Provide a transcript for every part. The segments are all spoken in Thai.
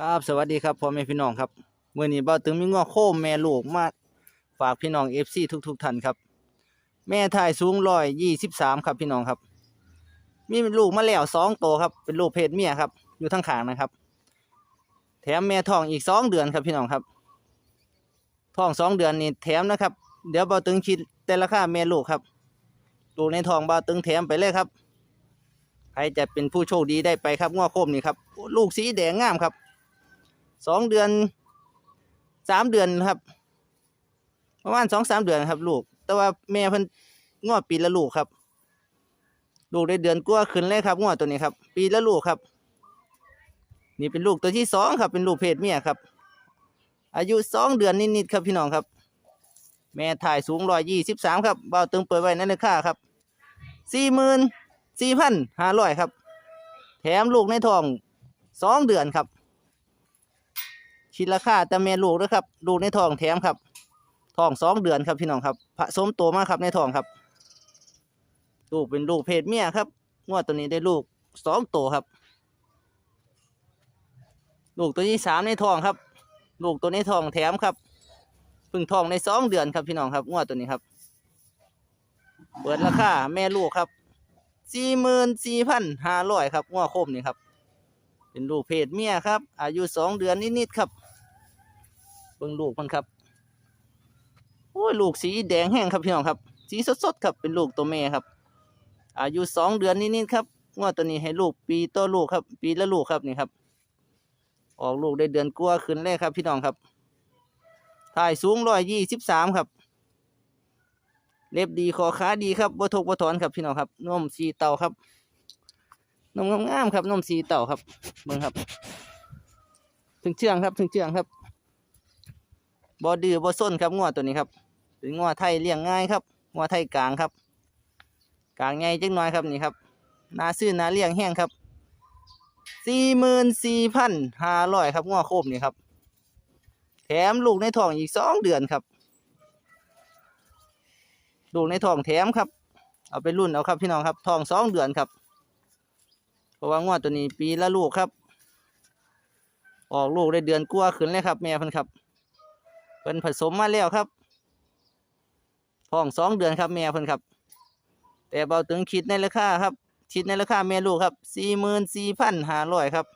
ครับสวัสดีครับพ่อแม่พี่น้องครับเมื่อนี้เบ้าตึงมีง้อโคมแม่ลูกมาฝากพี่น้องเอฟซีทุกๆท่านครับ แม่ถ่ายสูงร้อยยี่สิบสามครับพี่น้องครับ มีลูกมาแล้วสองโตวครับเป็นลูกเพศเมียครับ อยู่ทั้งขางนะครับ แถมแม่ท้องอีกสองเดือนครับพี่น้องครับท้องสองเดือนนี่แถมนะครับ เดี๋ยวเบ้าตึงคิดแต่ราคาแม่ลูกครับลูกในท้องเบ้าตึงแถมไปเลยครับใครจะเป็นผู้โชคดีได้ไปครับง้อโคมนี่ครับลูกสีแดงงามครับ สองเดือนสามเดือนครับ ประมาณสองสามเดือนครับ ลูก แต่ว่าแม่เพิ่นงอปีละลูกครับ ลูกได้เดือนกว่าขึ้นเลยครับงอตัวนี้ครับ ปีละลูกครับ นี่เป็นลูกตัวที่สองครับ เป็นลูกเพศเมียครับ อายุสองเดือนนิดๆครับพี่น้องครับ แม่ถ่ายสูงร้อยยี่สิบสามครับเบาตึงเปิดไว้ในราคาครับสี่หมื่นสี่พันห้าร้อยครับ แถมลูกในท้องสองเดือนครับ คิดราคาแต่แม่ลูกนะครับลูกในท้องแถมครับท้องสองเดือนครับพี่น้องครับผสมโตมากครับในท้องครับ ลูกเป็นลูกเพศเมียครับงวดตัวนี้ได้ลูกสองโตครับ ลูกตัวที่สามในท้องครับ ลูกตัวในท้องแถมครับพึ่งท้องในสองเดือนครับพี่น้องครับงวดตัวนี้ครับ เปิดราคาแม่ลูกครับสี่หมื่นสี่พันห้าร้อยครับงวดโคมนี่ครับ เป็นลูกเพศเมียครับ อายุสองเดือนนิดๆครับ บิ่งลูกมันครับ โอ้ยลูกสีแดงแห้งครับพี่น้องครับ สีสดๆครับเป็นลูกตัวแม่ครับ อายุสองเดือนนิดๆครับงวดตัวนี้ให้ลูกปีต่อลูกครับ ปีละลูกครับนี่ครับ ออกลูกได้เดือนกว่าขึ้นเลยครับ พี่น้องครับถ่ายสูงร้อยยี่สิบสามครับ เล็บดีคอขาดีครับบ่ทกบ่ถอนครับพี่น้องครับนมสีเต่าครับนมงามๆครับนมสีเต่าครับเบิ่งครับ ถึงเชื่องครับถึงเชื่องครับ บอดื้อบอส้นครับงัวตัวนี้ครับเป็นงัวไทยเลี้ยงง่ายครับงัวไทยกลางครับ กลางใหญ่จังน้อยครับนี่ครับนาซื้อนาเลี้ยงแห้งครับสี่หมื่นสี่พันห้าร้อยครับงัวโคบนี่ครับ แถมลูกในท้องอีกสองเดือนครับ ลูกในท้องแถมครับ เอาไปรุ่นเอาครับพี่น้องครับท้องสองเดือนครับ เพราะว่างวตัวนี้ปีละลูกครับ ออกลูกได้เดือนกว่าขึ้นเลยครับ แม่พิ่นครับ เพิ่นผสมมาแล้วครับท้องสองเดือนครับแม่เพิ่นครับ แต่เบาถึงคิดในราคาครับคิดในราคาแม่ลูกครับสี่หมื่นสี่พันห้าร้อยครับ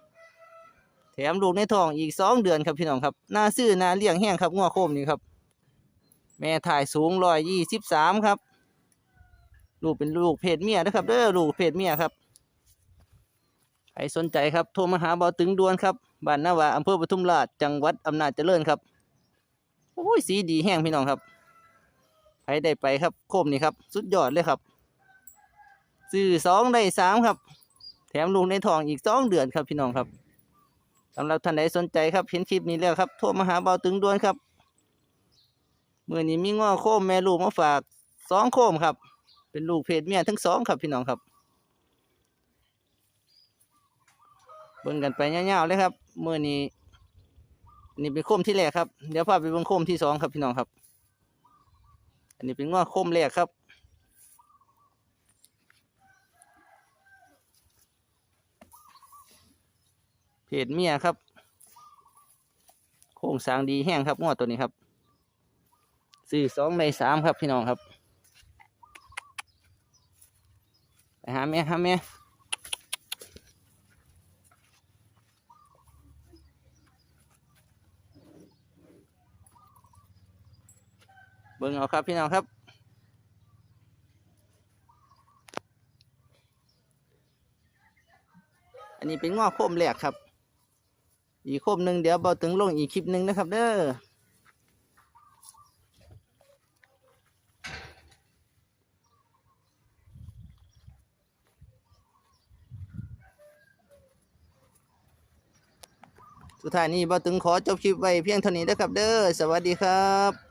แถมลูกในท้องอีกสองเดือนครับพี่น้องครับน่าซื้อน่าเลี้ยงแห้งครับง้อโคมนี่ครับ แม่ถ่ายสูงร้อยยี่สิบสามครับ ลูกเป็นลูกเพศเมียนะครับเด้อลูกเพศเมียครับใครสนใจครับโทรมาหาเบาตึงด่วนครับบ้านนาวาอำเภอปทุมราชจังหวัดอำนาจเจริญครับ โอ้ยสีดีแห้งพี่น้องครับใครได้ไปครับโคมนี่ครับ สุดยอดเลยครับ ซื้อสองได้สามครับ แถมลูกในทองอีกสองเดือนครับพี่น้องครับสำหรับท่านใดสนใจครับเห็นคลิปนี้แล้วครับโทรมาหาเบาตึงด่วนครับเมื่อนี้มีง้อโคมแม่ลูกมาฝากสองโคมครับ เป็นลูกเพศเมียทั้งสองครับพี่น้องครับเบิ่งกันไปยาวๆเลยครับเมื่อนี้ นนี้เป็นโคมที่แรกครับ เดี๋ยวพาไปเบิ่งโคมที่สองครับพี่น้องครับ อันนี้เป็นง้อโคมแรกครับเพศเมียครับ โครงสร้างดีแห้งครับง้อตัวนี้ครับสี่สองในสามครับพี่น้องครับ ไปหาแม่หาแม่ เบิ่งเอาครับพี่น้องครับ อันนี้เป็นง้อโคมแหลกครับ อีกโคมหนึ่งเดี๋ยวเบาถึงลงอีกคลิปหนึ่งนะครับ เด้อสุดท้ายนี้เบาถึงขอจบคลิปไว้เพียงเท่านี้นะครับเด้อ สวัสดีครับ